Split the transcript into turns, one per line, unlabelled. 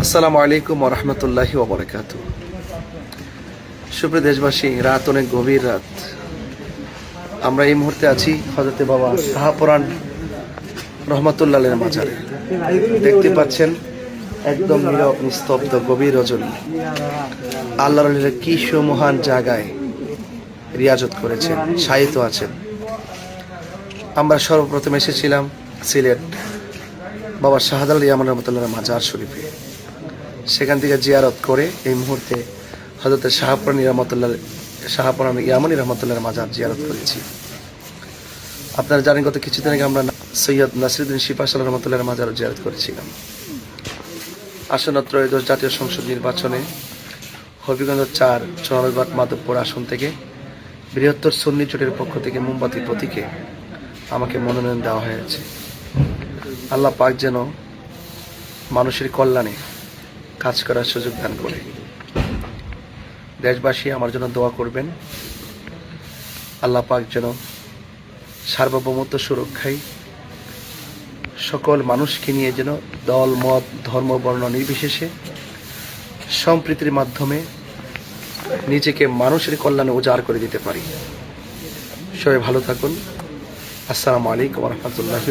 আসসালামু আলাইকুম রহমতুল্লাহি ওবরাকাত সুপ্রিয় দেশবাসী, রাত অনেক গভীর রাত। আমরা এই মুহূর্তে আছি হজরতে বাবা শাহপুরান রহমতুল্লাহের মাজারে। দেখতে পাচ্ছেন, একদম নীরব, নিস্তব্ধ, গভীর রজনী। আল্লাহ কি সুমহান জায়গায় রিয়াজত করেছেন সাহিত্য আছেন। আমরা সর্বপ্রথম এসেছিলাম সিলেট বাবা শাহাদাল ইয়ামান রহমতুল্লাহ মাজার শরীফে। সেখান থেকে জিয়ারত করে এই মুহূর্তে হজরত শাহপুরান রহমতুল্লাহ শাহপুরান ইয়ামানি রহমতুল্লাহ মাজার জিয়ারত করেছি। আপনারা জানেন গত কিছুদিন আগে আমরা সৈয়দ নাসিরুদ্দিন শিপা সাল্লাহ রহমতুল্লাহ মাজার জিয়ারত করেছিলাম। আসন্ন ত্রয়োদশ জাতীয় সংসদ নির্বাচনে হবিগঞ্জ চার চৌরাবাদ মাধবপুর আসন থেকে বৃহত্তর সুন্নি জোটের পক্ষ থেকে মোমবাতি প্রতীকে আমাকে মনোনয়ন দেওয়া হয়েছে। আল্লাহ পাক যেন মানুষের কল্যাণে কাজ করার সুযোগ দান করে। দেশবাসী, আমার জন্য দোয়া করবেন। আল্লাহ পাক যেন সার্বভৌমত্ব সুরক্ষায় সকল মানুষকে নিয়ে যেন দল, মত, ধর্ম, বর্ণ নির্বিশেষে সম্প্রীতির মাধ্যমে নিজেকে মানুষের কল্যাণে উজাড় করে দিতে পারি। সবাই ভালো থাকুন। আসসালামু আলাইকুম রহমতুল্লাহি